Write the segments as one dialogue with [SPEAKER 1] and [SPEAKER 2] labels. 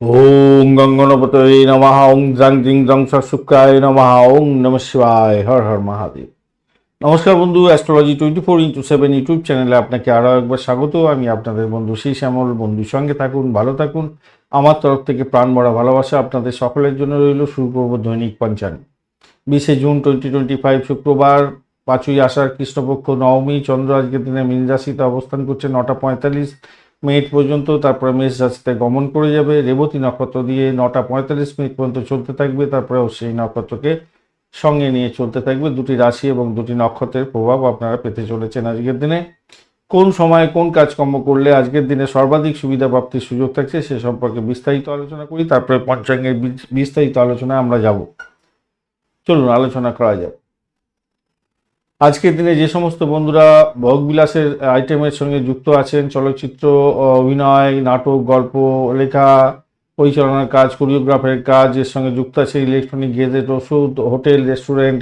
[SPEAKER 1] ওং গঙ্গনপতয়ে নমঃ ওং জাং জিং জং শুক্রায় নমঃ ওং নম শিবায় হর হর মহাদেব নমস্কার বন্ধু astrology twenty four into seven YouTube চ্যানেলে আপনাকে আরও একবার স্বাগত। আমি আপনাদের বন্ধু সেই শ্যামল। বন্ধুর সঙ্গে থাকুন, ভালো থাকুন। আমার তরফ থেকে প্রাণ ভরা ভালোবাসা আপনাদের সকলের জন্য রইল। শুরু করব দৈনিক পঞ্চান বিশে জুন টোয়েন্টি টোয়েন্টি ফাইভ শুক্রবার, পাঁচই আষাঢ়, কৃষ্ণপক্ষ, নবমী, চন্দ্র, আজকের দিনে মীন রাশিতে অবস্থান করছে নটা পঁয়তাল্লিশ। মিনিট পর্যন্ত তারপরে মেষ রাশিতে গমন করে যাবে। রেবতী নক্ষত্র দিয়ে নটা পঁয়তাল্লিশ মিনিট পর্যন্ত চলতে থাকবে। তারপরে সেই নক্ষত্রকে সঙ্গে নিয়ে চলতে থাকবে। দুটি রাশি এবং দুটি নক্ষত্রের প্রভাব আপনারা পেতে চলেছেন আজকের দিনে। কোন সময়ে কোন কাজকর্ম করলে আজকের দিনে সর্বাধিক সুবিধা প্রাপ্তির সুযোগ থাকছে সে সম্পর্কে বিস্তারিত আলোচনা করি। তারপরে পঞ্চাঙ্গের বিস্তারিত আলোচনায় আমরা যাব। চলুন, আলোচনা করা যাক। আজকের দিনে যে সমস্ত বন্ধুরা ভোগবিলাসের আইটেমের সঙ্গে যুক্ত আছেন, চলচ্চিত্র অভিনয়, নাটক, গল্প, লেখা, পরিচালনার কাজ কোরিওগ্রাফারের কাজ, এর সঙ্গে যুক্ত আছে ইলেকট্রনিক গেজেট ওষুধ হোটেল রেস্টুরেন্ট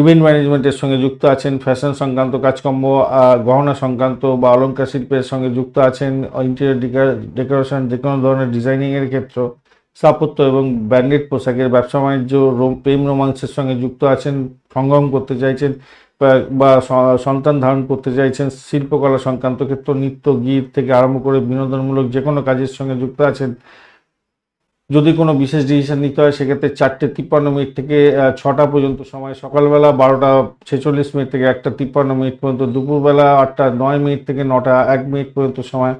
[SPEAKER 1] ইভেন্ট ম্যানেজমেন্টের সঙ্গে যুক্ত আছেন ফ্যাশন সংক্রান্ত কাজকর্ম গহনা সংক্রান্ত বা অলঙ্কার শিল্পের সঙ্গে যুক্ত আছেন ইন্টেরিয়র ডেকোরেশন যে কোনো ধরনের ডিজাইনিংয়ের ক্ষেত্র। স্থাপত্য এবং ব্র্যান্ডেড পোশাকের ব্যবসা বাণিজ্য, রোম- প্রেম রোমান্সের সঙ্গে যুক্ত আছেন সংগ্রাম করতে চাইছেন, বা সন্তান ধারণ করতে চাইছেন, শিল্পকলা সংক্রান্ত ক্ষেত্র, নৃত্য, গীত থেকে আরম্ভ করে বিনোদনমূলক যে কোনো কাজের সঙ্গে যুক্ত আছেন। যদি কোনো বিশেষ ডিসিশন নিতে হয়, সেক্ষেত্রে চারটে তিপ্পান্ন মিনিট থেকে ছটা পর্যন্ত সময়, সকালবেলা বারোটা ছেচল্লিশ মিনিট থেকে একটা তিপ্পান্ন মিনিট পর্যন্ত, দুপুরবেলা আটটা নয় মিনিট থেকে নটা এক মিনিট পর্যন্ত সময়।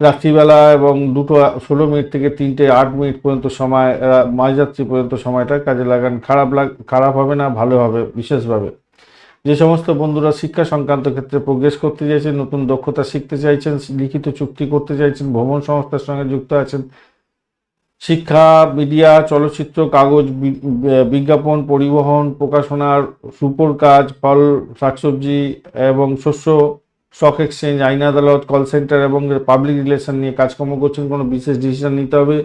[SPEAKER 1] রাত্রিবেলা এবং দুটো ষোলো মিনিট থেকে তিনটে আট মিনিট পর্যন্ত সময় মাঝরাত্রি পর্যন্ত সময়টা কাজে লাগান। খারাপ লাগ, খারাপ হবে না, ভালো হবে বিশেষভাবে। যে সমস্ত বন্ধুরা শিক্ষা সংক্রান্ত ক্ষেত্রে প্রোগ্রেস করতে চাইছেন, নতুন দক্ষতা শিখতে চাইছেন, লিখিত চুক্তি করতে চাইছেন, ভ্রমণ সংস্থার সঙ্গে যুক্ত আছেন, শিক্ষা, মিডিয়া, চলচ্চিত্র, কাগজ বিজ্ঞাপন, পরিবহন, প্রকাশনার, সুপর কাজ, ফল, শাকসবজি এবং শস্য স্টক এক্সচেঞ্জ আইন আদালত কল সেন্টার এবং পাবলিক রিলেশন নিয়ে কাজকর্ম করছেন। কোনো বিশেষ ডিসিশন নিতে হবে।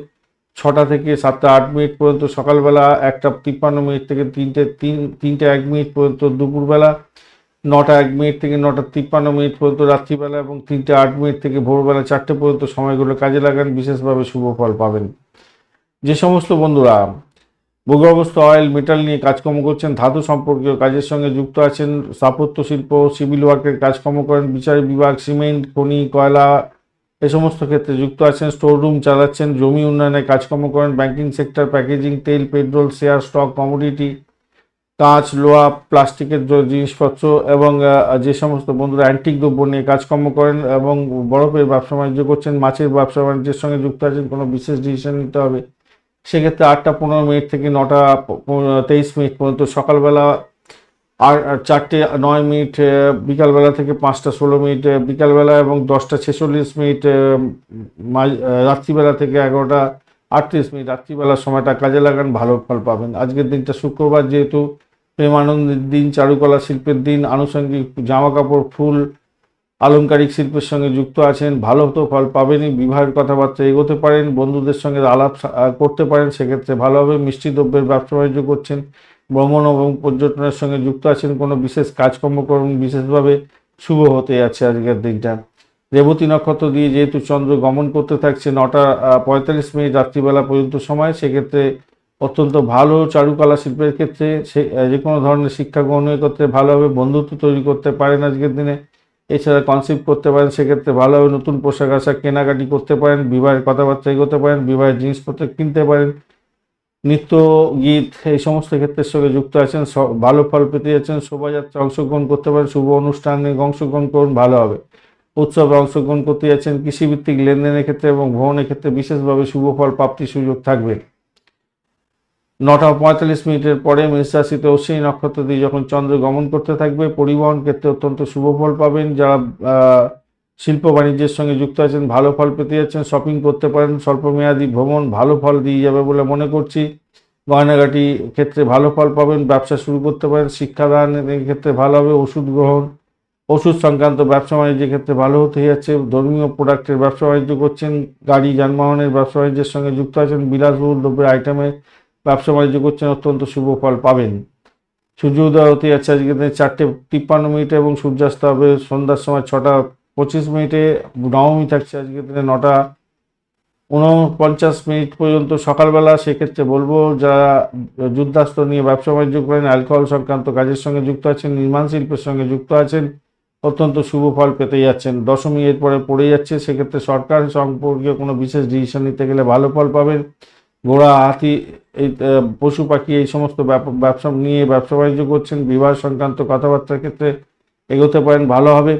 [SPEAKER 1] ছটা থেকে সাতটা আট মিনিট পর্যন্ত সকালবেলা, একটা তিপ্পান্ন মিনিট থেকে তিনটে, তিন, তিনটে এক মিনিট পর্যন্ত দুপুরবেলা, নটা এক মিনিট থেকে নটা তিপ্পান্ন মিনিট পর্যন্ত রাত্রিবেলা এবং তিনটে আট মিনিট থেকে ভোরবেলা চারটে পর্যন্ত সময়গুলো কাজে লাগান। বিশেষভাবে শুভ ফল পাবেন। যে সমস্ত বন্ধুরা ভূগর্ভস্থ অয়েল মেটাল নিয়ে কাজকর্ম করছেন, ধাতু সম্পর্কীয় কাজের সঙ্গে যুক্ত আছেন, স্থাপত্য শিল্প সিভিল ওয়ার্কের কাজকর্ম করেন, বিচার বিভাগ সিমেন্ট খনি, কয়লা, এ সমস্ত ক্ষেত্রে যুক্ত আছেন স্টোর রুম চালাচ্ছেন, জমি উন্নয়নের কাজকর্ম করেন ব্যাংকিং সেক্টর প্যাকেজিং তেল পেট্রোল শেয়ার স্টক কমোডিটি কাঁচ, লোহা, প্লাস্টিকের জিনিসপত্র এবং যে সমস্ত বন্ধুরা অ্যান্টিক দ্রব্য নিয়ে কাজকর্ম করেন এবং বরফের ব্যবসা বাণিজ্য করছেন, মাছের ব্যবসা বাণিজ্যের সঙ্গে যুক্ত আছেন, কোনো বিশেষ ডিসিশন নিতে হবে। সেক্ষেত্রে আটটা পনেরো মিনিট থেকে নটা তেইশ মিনিট পর্যন্ত সকালবেলা আর চারটে নয় মিনিট বিকালবেলা থেকে পাঁচটা ষোলো মিনিট বিকালবেলা এবং দশটা ছেচল্লিশ মিনিট রাত্রিবেলা থেকে এগারোটা আটত্রিশ মিনিট, রাত্রিবেলার সময়টা কাজে লাগান, ভালো ফল পাবেন। আজকের দিনটা শুক্রবার, যেহেতু প্রেমানন্দের দিন, চারুকলা শিল্পের দিন, আনুষঙ্গিক জামা কাপড় ফুল আলংকারিক শিল্পের সঙ্গে যুক্ত আছেন, ভালো তো ফল পাবেনই, বিবাহের কথাবার্তা এগোতে পারেন, বন্ধুদের সঙ্গে আলাপ করতে পারেন, সেক্ষেত্রে ভালো হবে। মিষ্টি দ্রব্যের ব্যবসা বাণিজ্য করছেন, ভ্রমণ এবং পর্যটনের সঙ্গে যুক্ত আছেন, কোনো বিশেষ কাজকর্ম করুন, বিশেষভাবে শুভ হতে যাচ্ছে আজকের দিনটা। রেবতী নক্ষত্র দিয়ে যেহেতু চন্দ্র গমন করতে থাকছে, নটা পঁয়তাল্লিশ মিনিট রাত্রিবেলা পর্যন্ত সময়, সেক্ষেত্রে অত্যন্ত ভালো চারুকলা শিল্পের ক্ষেত্রে সে যে কোনো ধরনের শিক্ষা গ্রহণের ক্ষেত্রে ভালোভাবে বন্ধুত্ব তৈরি করতে পারেন আজকের দিনে। এছাড়া কনসেপ্ট করতে পারেন, সেক্ষেত্রে ভালোভাবে নতুন পোশাক আশাক কেনাকাটি করতে পারেন, বিবাহের কথাবার্তা এগোতে পারেন, বিবাহের জিনিসপত্র কিনতে পারেন। নৃত্য, গীত, এই সমস্ত ক্ষেত্রের সঙ্গে যুক্ত আছেন ভালো ফল পেতে যাচ্ছেন, শোভাযাত্রা অংশগ্রহণ করতে পারেন, শুভ অনুষ্ঠানে অংশগ্রহণ করুন, ভালো হবে। উৎসবে অংশগ্রহণ করতে যাচ্ছেন, কৃষিভিত্তিক লেনদেনের ক্ষেত্রে এবং ভ্রমণের ক্ষেত্রে বিশেষভাবে শুভ ফল, প্রাপ্তির সুযোগ থাকবে। নটা পঁয়তাল্লিশ মিনিটের পরে মেষ রাশিতে অশ্বিনী নক্ষত্র দিয়ে যখন চন্দ্র গমন করতে থাকবে, পরিবহন ক্ষেত্রে অত্যন্ত শুভ ফল পাবেন। যারা শিল্প বাণিজ্যের সঙ্গে যুক্ত আছেন, ভালো ফল পেতে যাচ্ছেন শপিং করতে পারেন, স্বল্পমেয়াদী ভ্রমণ ভালো ফল দিয়ে যাবে বলে মনে করছি। গয়নাগাটি ক্ষেত্রে ভালো ফল পাবেন, ব্যবসা শুরু করতে পারেন শিক্ষাদানের ক্ষেত্রে ভালো হবে, ওষুধ গ্রহণ, ওষুধ সংক্রান্ত ব্যবসা বাণিজ্যের ক্ষেত্রে ভালো হতে যাচ্ছে, ধর্মীয় প্রোডাক্টের ব্যবসা বাণিজ্য করছেন, গাড়ি, যানবাহনের ব্যবসা বাণিজ্যের সঙ্গে যুক্ত আছেন, বিলাসবহুল দ্রব্যের আইটেমের ব্যবসা বাণিজ্য করছেন, অত্যন্ত শুভ ফল পাবেন। সূর্য উদয় হতে যাচ্ছে আজকে চারটে তিপ্পান্ন মিনিটে এবং সূর্যাস্ত হবে সন্ধ্যার সময় ছটা পঁচিশ মিনিটে। নবমী থাকছে আজকে দিনে নটা উনপঞ্চাশ মিনিট পর্যন্ত সকালবেলা। সেক্ষেত্রে বলব, যারা যুদ্ধাস্ত্র নিয়ে ব্যবসা বাণিজ্য করেন অ্যালকোহল সংক্রান্ত কাজের সঙ্গে যুক্ত আছেন, নির্মাণ শিল্পের সঙ্গে যুক্ত আছেন, অত্যন্ত শুভ ফল পেতে যাচ্ছেন। দশমী এরপরে পড়ে যাচ্ছে। সেক্ষেত্রে সরকার সম্পর্কে কোনো বিশেষ ডিসিশন নিতে গেলে ভালো ফল পাবেন। ঘোড়া হাতি এই পশু পাখি, এই সমস্ত ব্যবসা নিয়ে ব্যবসা বাণিজ্য করছেন, বিবাহ সংক্রান্ত কথাবার্তার ক্ষেত্রে এগোতে পারেন, ভালো হবে।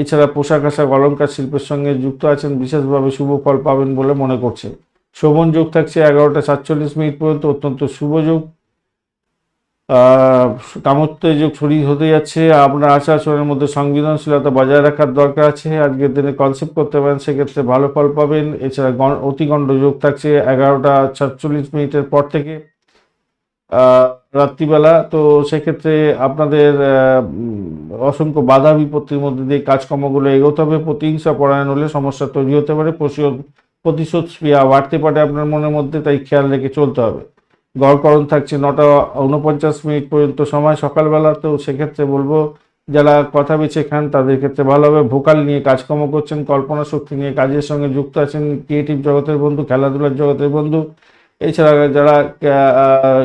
[SPEAKER 1] এছাড়া পোশাক আশাক অলঙ্কার শিল্পের সঙ্গে যুক্ত আছেন, বিশেষভাবে শুভ ফল পাবেন বলে মনে করছে। শোভন যোগ থাকছে এগারোটা সাতচল্লিশ মিনিট পর্যন্ত, অত্যন্ত শুভ যোগ। যোগ ছড়িয়ে হতে যাচ্ছে, আপনার আচার আচরণের মধ্যে সংবেদনশীলতা বজায় রাখার দরকার আছে। আজকের দিনে কনসেপ্ট করতে পারেন, সেক্ষেত্রে ভালো ফল পাবেন। এছাড়া গণ- অতিগণ্ড যোগ থাকছে এগারোটা সাতচল্লিশ মিনিটের পর থেকে রাত্রিবেলা। তো সেক্ষেত্রে আপনাদের অসংখ্য বাধা বিপত্তির মধ্যে দিয়ে কাজকর্মগুলো এগোতে হবে। প্রতিহিংসা, পরায়ণ হলে সমস্যা তৈরি হতে পারে। প্রতিশোধ প্রতিশোধ স্পৃহা বাড়তে পারে আপনার মনের মধ্যে, তাই খেয়াল রেখে চলতে হবে। গড়করণ থাকছে নটা উনপঞ্চাশ মিনিট পর্যন্ত সময় সকালবেলা তো সেক্ষেত্রে বলব, যারা কথা বেছে খান তাদের ক্ষেত্রে ভালো হবে। ভোকাল নিয়ে কাজকর্ম করছেন, কল্পনা শক্তি নিয়ে কাজের সঙ্গে যুক্ত আছেন, ক্রিয়েটিভ জগতের বন্ধু, খেলাধুলার জগতের বন্ধু। এছাড়া যারা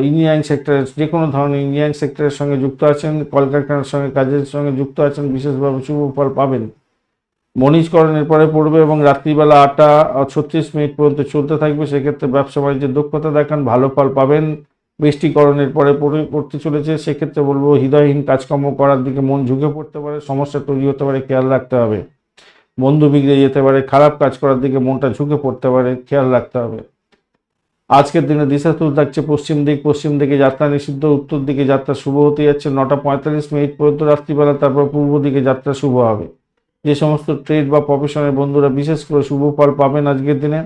[SPEAKER 1] ইঞ্জিনিয়ারিং সেক্টরের, যে কোনো ধরনের ইঞ্জিনিয়ারিং সেক্টরের সঙ্গে যুক্ত আছেন, কলকারখানার সঙ্গে, কাজের সঙ্গে যুক্ত আছেন, বিশেষভাবে শুভ ফল পাবেন। মনীষকরণের পরে পড়বে এবং রাত্রিবেলা আটটা ছত্রিশ মিনিট পর্যন্ত চলতে থাকবে, সেক্ষেত্রে ব্যবসা বাণিজ্যের দক্ষতা দেখান, ভালো ফল পাবেন। বৃষ্টিকরণের পরে পড়ে পড়তে চলেছে, সেক্ষেত্রে বলব হৃদয়হীন কাজকর্ম করার দিকে মন ঝুঁকে পড়তে পারে, সমস্যা তৈরি হতে পারে, খেয়াল রাখতে হবে। বন্ধু বিগড়ে যেতে পারে, খারাপ কাজ করার দিকে মনটা ঝুঁকে পড়তে পারে, খেয়াল রাখতে হবে। আজকের দিনে দিশা তুল থাকছে পশ্চিম দিক, পশ্চিম দিকে যাত্রা নিষিদ্ধ, উত্তর দিকে যাত্রা শুভ হতে যাচ্ছে, নটা পঁয়তাল্লিশ মিনিট পর্যন্ত রাত্রিবেলা, তারপর পূর্ব দিকে যাত্রা শুভ হবে। যে সমস্ত ট্রেড বা প্রফেশনের বন্ধুরা বিশেষ করে শুভ ফল পাবেন আজকের দিনে,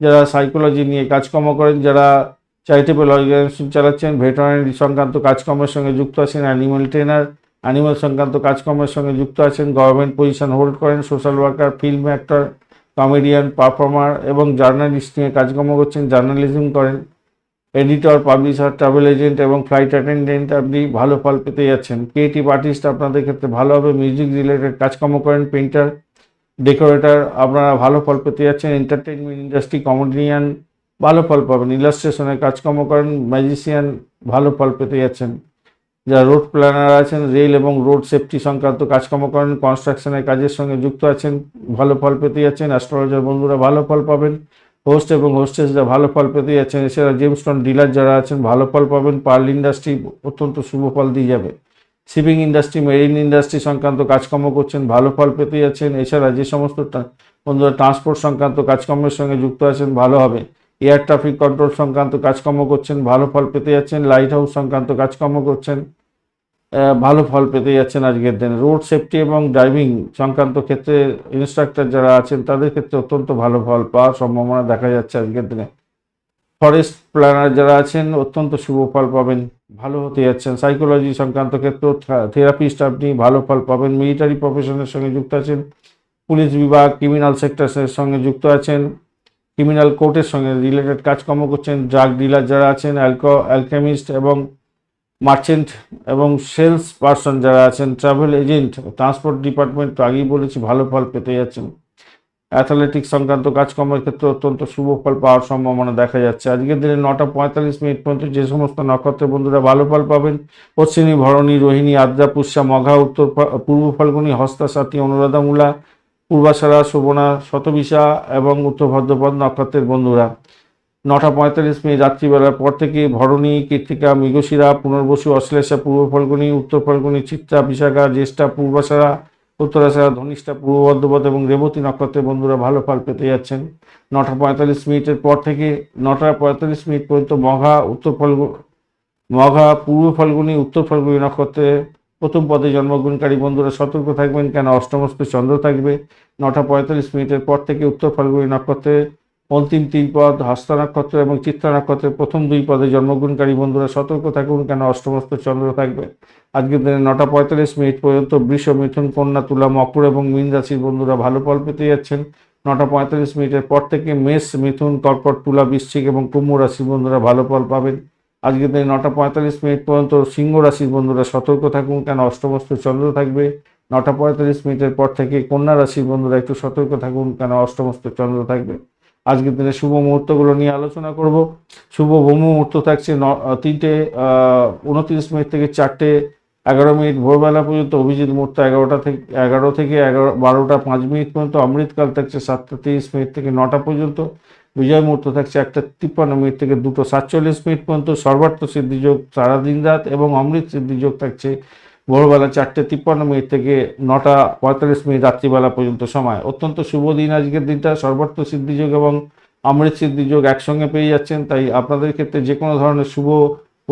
[SPEAKER 1] যারা সাইকোলজি নিয়ে কাজকর্ম করেন, যারা চ্যারিটেবল অর্গানাইজেশন চালাচ্ছেন ভেটেরিনারি সংক্রান্ত কাজকর্মের সঙ্গে যুক্ত আছেন অ্যানিমাল ট্রেনার অ্যানিমাল সংক্রান্ত কাজকর্মের সঙ্গে যুক্ত আছেন গভর্নমেন্ট পজিশন হোল্ড করেন social worker film actor comedian performer এবং জার্নালিস্ট নিয়ে কাজকর্ম করছেন জার্নালিজম করেন। এডিটর পাবলিশার ট্রাভেল এজেন্ট এবং ফ্লাইট অ্যাটেন্ডেন্ট আপনি ভালো ফল পেতে যাচ্ছেন। ক্রিয়েটিভ আর্টিস্ট আপনাদের ক্ষেত্রে ভালো হবে মিউজিক রিলেটেড কাজকর্ম করেন পেন্টার ডেকোরেটর আপনারা ভালো ফল পেতে যাচ্ছেন এন্টারটেনমেন্ট ইন্ডাস্ট্রি কমেডিয়ান ভালো ফল পাবেন ইলাস্ট্রেশনের কাজকর্ম করেন ম্যাজিশিয়ান ভালো ফল পেতে যাচ্ছেন। যারা রোড প্ল্যানার আছেন রেল এবং রোড সেফটি সংক্রান্ত কাজকর্ম করেন কনস্ট্রাকশনের কাজের সঙ্গে যুক্ত আছেন, ভালো ফল পেতে যাচ্ছেন অ্যাস্ট্রোলজার বন্ধুরা ভালো ফল পাবেন। হোস্ট এবং হোস্টেসরা ভালো ফল পেতে যাচ্ছেন। এছাড়া জেমস্টোন ডিলার যারা আছেন, ভালো ফল পাবেন। পার্ল ইন্ডাস্ট্রি অত্যন্ত শুভ ফল দিয়ে যাবে। শিপিং ইন্ডাস্ট্রি মেরিন ইন্ডাস্ট্রি সংক্রান্ত কাজকর্ম করছেন, ভালো ফল পেতে যাচ্ছেন। এছাড়া যে সমস্ত বন্ধুরা ট্রান্সপোর্ট সংক্রান্ত কাজকর্মের সঙ্গে যুক্ত আছেন, ভালো হবে। এয়ার ট্রাফিক কন্ট্রোল সংক্রান্ত কাজকর্ম করছেন, ভালো ফল পেতে যাচ্ছেন। লাইট হাউস সংক্রান্ত কাজকর্ম করছেন। ভালো ফল পেতে যাচ্ছেন আজকের দিনে। রোড সেফটি এবং ড্রাইভিং সংক্রান্ত ক্ষেত্রে ইনস্ট্রাক্টর যারা আছেন, তাদের ক্ষেত্রে অত্যন্ত ভালো ফল পাওয়ার সম্ভাবনা দেখা যাচ্ছে আজকের দিনে। ফরেস্ট প্ল্যানার যারা আছেন, অত্যন্ত শুভ ফল পাবেন, ভালো হতে যাচ্ছেন। সাইকোলজি সংক্রান্ত ক্ষেত্রে থেরাপিস্ট আপনি ভালো ফল পাবেন। মিলিটারি প্রফেশনের সঙ্গে যুক্ত আছেন, পুলিশ বিভাগ ক্রিমিনাল সেক্টরের সঙ্গে যুক্ত আছেন ক্রিমিনাল কোর্টের সঙ্গে রিলেটেড কাজকর্ম করছেন ড্রাগ ডিলার যারা আছেন অ্যালকো অ্যালকেমিস্ট এবং মার্চেন্ট এবং সেলস পার্সন যারা আছেন ট্রাভেল এজেন্ট ট্রান্সপোর্ট ডিপার্টমেন্ট তো আগেই বলেছি, ভালো ফল পেতে যাচ্ছেন। অ্যাথলেটিক্স সংক্রান্ত কাজকর্মের ক্ষেত্রে অত্যন্ত শুভ ফল পাওয়ার সম্ভাবনা দেখা যাচ্ছে। আজকের দিনে নটা পঁয়তাল্লিশ মিনিট পর্যন্ত যে সমস্ত নক্ষত্রের বন্ধুরা ভালো ফল পাবেন, পশ্চিমী ভরণী, রোহিণী, আদ্রা, পুষ্যা, মঘা, উত্তর পূর্ব ফাল্গুনী, হস্তা, সাথী, অনুরাধা মূলা, পূর্বাশারা, শোভনা, শতবিশা এবং উত্তর ভদ্রপদ নক্ষত্রের বন্ধুরা। নটা পঁয়তাল্লিশ মিনিট রাত্রিবেলার পর থেকে ভরণী, কীর্তিকা, মৃগশিরা, পুনর্বসু, অশ্লেষা, পূর্ব ফাল্গুনী, উত্তর ফাল্গুনী, চিত্রা, বিশাখা, জ্যেষ্ঠা, পূর্বাশারা, উত্তরাশারা, ধনিষ্ঠা, পূর্ব বর্ধমান এবং রেবতী নক্ষত্রের বন্ধুরা ভালো ফল পেতে যাচ্ছেন। নটা পঁয়তাল্লিশ মিনিটের পর থেকে নটা পঁয়তাল্লিশ মিনিট পর্যন্ত মঘা, উত্তর ফাল্গু, মঘা, পূর্ব ফাল্গুনী, উত্তর ফাল্গুনী নক্ষত্রে প্রথম পদে জন্মগ্রহণকারী বন্ধুরা সতর্ক থাকবেন, কেন অষ্টমস্ত চন্দ্র থাকবে। নটা পঁয়তাল্লিশ মিনিটের পর থেকে উত্তর ফাল্গুনী নক্ষত্রে অন্তিম তিন পদ হস্তা নক্ষত্র এবং চিত্রা নক্ষত্রের প্রথম দুই পদে জন্মগ্রহণকারী বন্ধুরা সতর্ক থাকুন, কেন অষ্টমস্ত চন্দ্র থাকবে? আজকের দিনে নটা পঁয়তাল্লিশ মিনিট পর্যন্ত বৃষ, মিথুন, কন্যা, তুলা, মকর এবং মীন রাশির বন্ধুরা ভালো ফল পেতে যাচ্ছেন। নটা পঁয়তাল্লিশ মিনিটের পর থেকে মেষ, মিথুন, কর্কট, তুলা, বৃশ্চিক এবং কুম্ভ রাশির বন্ধুরা ভালো ফল পাবেন। আজকের দিনে নটা পঁয়তাল্লিশ মিনিট পর্যন্ত সিংহ রাশির বন্ধুরা সতর্ক থাকুন, কেন অষ্টমস্ত চন্দ্র থাকবে? নটা পঁয়তাল্লিশ মিনিটের পর থেকে কন্যা রাশির বন্ধুরা একটু সতর্ক থাকুন, কেন অষ্টমস্ত চন্দ্র থাকবে? আজকের দিনে শুভ মুহূর্তগুলো নিয়ে আলোচনা করব। শুভ মুহূর্ত থাকছে ন- তিনটে উনত্রিশ মিনিট থেকে চারটে, এগারো মিনিট ভোরবেলা পর্যন্ত, অভিজিৎ মুহূর্ত এগারোটা থেকে, এগারো থেকে এগারো, বারোটা পাঁচ মিনিট পর্যন্ত, অমৃতকাল থাকছে সাতটা তিরিশ মিনিট থেকে নটা পর্যন্ত, বিজয় মুহূর্ত থাকছে একটা তিপ্পান্ন মিনিট থেকে দুটো সাতচল্লিশ মিনিট পর্যন্ত, সর্বার্থ সিদ্ধিযোগ সারাদিন রাত এবং অমৃত সিদ্ধিযোগ থাকছে ভোরবেলা চারটে তিপ্পান্ন মিনিট থেকে নটা পঁয়তাল্লিশ মিনিট রাত্রিবেলা পর্যন্ত সময়। অত্যন্ত শুভ দিন আজকের দিনটা। সর্বার্থ সিদ্ধিযোগ এবং অমৃত সিদ্ধিযোগ একসঙ্গে পেয়ে যাচ্ছেন। তাই আপনাদের ক্ষেত্রে যে কোনো ধরনের শুভ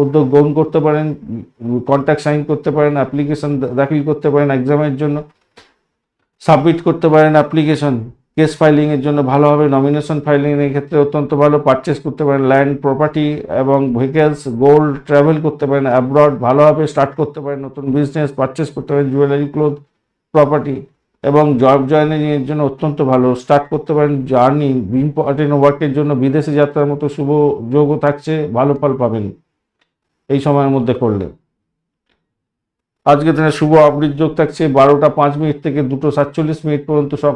[SPEAKER 1] উদ্যোগ গ্রহণ করতে পারেন কন্ট্যাক্ট সাইন করতে পারেন অ্যাপ্লিকেশন দাখিল করতে পারেন এক্সামের জন্য। সাবমিট করতে পারেন অ্যাপ্লিকেশন কেস ফাইলিং এর জন্য ভালো হবে। নমিনেশন ফাইলিং এর ক্ষেত্রে অত্যন্ত ভালো। পারচেস করতে পারেন ল্যান্ড প্রপার্টি এবং ভেহিকেলস গোল্ড ট্রাভেল করতে পারেন অ্যাব্রড ভালোভাবে স্টার্ট করতে পারেন নতুন বিজনেস পারচেস করতে পারেন জুয়েলারি ক্লোথ প্রপার্টি এবং জব জয়েনিং এর জন্য অত্যন্ত ভালো। স্টার্ট করতে পারেন জার্নি ইম্পর্টেন্ট ওয়ার্কের জন্য বিদেশে যাত্রার মতো শুভ যোগও থাকছে। ভালো ফল পাবেন। এই সময়ের মধ্যে করলে। আজকে দিনে শুভ অমৃত যোগ থাকছে বারোটা পাঁচ মিনিট থেকে দুটো সাতচল্লিশ মিনিট পর্যন্ত সব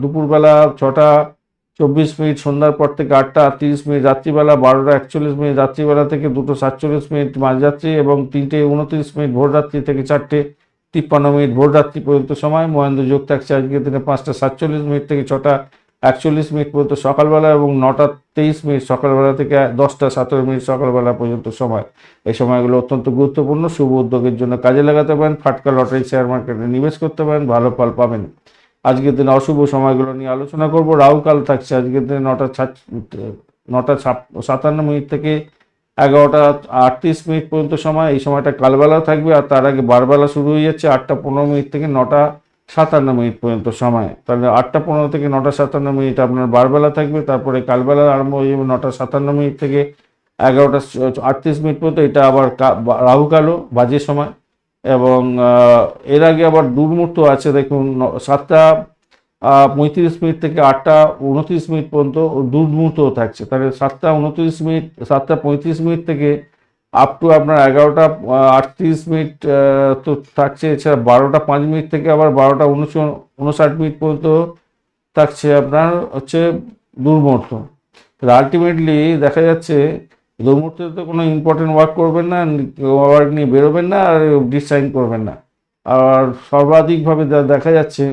[SPEAKER 1] দুপুরবেলা ছটা, চব্বিশ মিনিট, সন্ধ্যার পর থেকে আটটা তিরিশ মিনিট, রাত্রিবেলা বারোটা একচল্লিশ মিনিট, রাত্রিবেলা থেকে দুটো সাতচল্লিশ মিনিট মাঝরাত্রি এবং তিনটে উনত্রিশ মিনিট ভোররাত্রি থেকে চারটে তিপ্পান্ন মিনিট ভোররাত্রি পর্যন্ত সময়। মহেন্দ্র যোগ থাকছে আজকের দিনে পাঁচটা সাতচল্লিশ মিনিট থেকে ছটা একচল্লিশ মিনিট পর্যন্ত সকালবেলা এবং নটা তেইশ মিনিট সকালবেলা থেকে দশটা সতেরো মিনিট সকালবেলা পর্যন্ত সময়। এই সময়গুলো অত্যন্ত গুরুত্বপূর্ণ, শুভ উদ্যোগের জন্য কাজে লাগাতে পারেন, ফাটকা লটারি শেয়ার মার্কেটে নিবেশ করতে পারেন, ভালো ফল পাবেন। আজকের দিনে অশুভ সময়গুলো নিয়ে আলোচনা করব। রাহুকাল থাকছে আজকের দিনে নটা নটা সাতান্ন মিনিট থেকে এগারোটা আটত্রিশ মিনিট পর্যন্ত সময়। এই সময়টা কালবেলা থাকবে আর তার আগে বারবেলা শুরু হয়ে যাচ্ছে আটটা পনেরো মিনিট থেকে নটা সাতান্ন মিনিট পর্যন্ত সময়। তাহলে আটটা পনেরো থেকে নটা সাতান্ন মিনিট আপনার বারবেলা থাকবে, তারপরে কালবেলা আরম্ভ হয়ে যাবে নটা সাতান্ন মিনিট থেকে এগারোটা আটত্রিশ মিনিট পর্যন্ত, এটা আবার রাহুকালও বাজে সময়। এবং এর আগে আবার দুর্মূর্ত আছে, দেখুন সাতটা পঁয়ত্রিশ মিনিট থেকে আটটা উনত্রিশ মিনিট পর্যন্ত দুর্মূর্তও থাকছে। তাহলে সাতটা উনত্রিশ মিনিট, সাতটা পঁয়ত্রিশ মিনিট থেকে আপ টু আপনার এগারোটা আটত্রিশ মিনিট তো থাকছে। এছাড়া বারোটা পাঁচ মিনিট থেকে আবার বারোটা উনষাট মিনিট পর্যন্ত থাকছে আপনার হচ্ছে দুর্মূর্ত। আলটিমেটলি দেখা যাচ্ছে দুর্মূর্তে তো কোনো ইম্পর্টেন্ট ওয়ার্ক করবেন না ওয়ার্ক নিয়ে বেরোবেন না আর ডিসাইন করবেন না। আর সর্বাধিকভাবে দেখা যাচ্ছে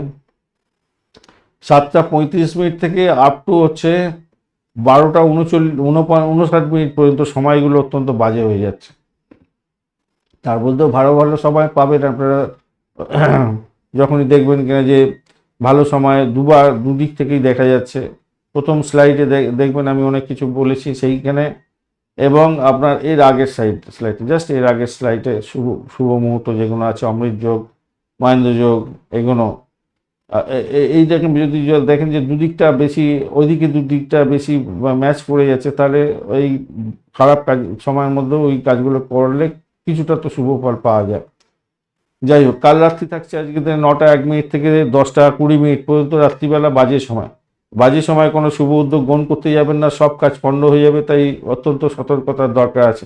[SPEAKER 1] সাতটা পঁয়ত্রিশ মিনিট থেকে আপ টু হচ্ছে বারোটা উনচল্লিশ উনষাট মিনিট পর্যন্ত সময়গুলো অত্যন্ত বাজে হয়ে যাচ্ছে। তার বলতেও ভালো ভালো সময় পাবেন আপনারা যখনই দেখবেন কিনা যে ভালো সময় দুবার, দুদিক থেকেই দেখা যাচ্ছে। প্রথম স্লাইডে দেখবেন আমি অনেক কিছু বলেছি সেইখানে। এবং আপনার এর আগের সাইড স্লাইডে জাস্ট এর আগের স্লাইডে শুভ শুভ মুহূর্ত যেগুলো আছে, অমৃত যোগ, মহেন্দ্র যোগ, এগুলো। এই দেখেন, যদি দেখেন যে দুদিকটা বেশি, ওইদিকে দুদিকটা বেশি ম্যাচ পড়ে যাচ্ছে, তাহলে ওই খারাপ কাজ, সময়ের মধ্যে ওই কাজগুলো করলে কিছুটা তো শুভ ফল পাওয়া যায়। যাই হোক, কাল রাত্রি থাকছে আজকে নটা এক মিনিট থেকে দশটা কুড়ি মিনিট পর্যন্ত রাত্রিবেলা বাজে সময়। বাজে সময় কোনো শুভ উদ্যোগ গ্রহণ করতে যাবেন না, সব কাজ পণ্ড হয়ে যাবে, তাই অত্যন্ত সতর্কতার দরকার আছে।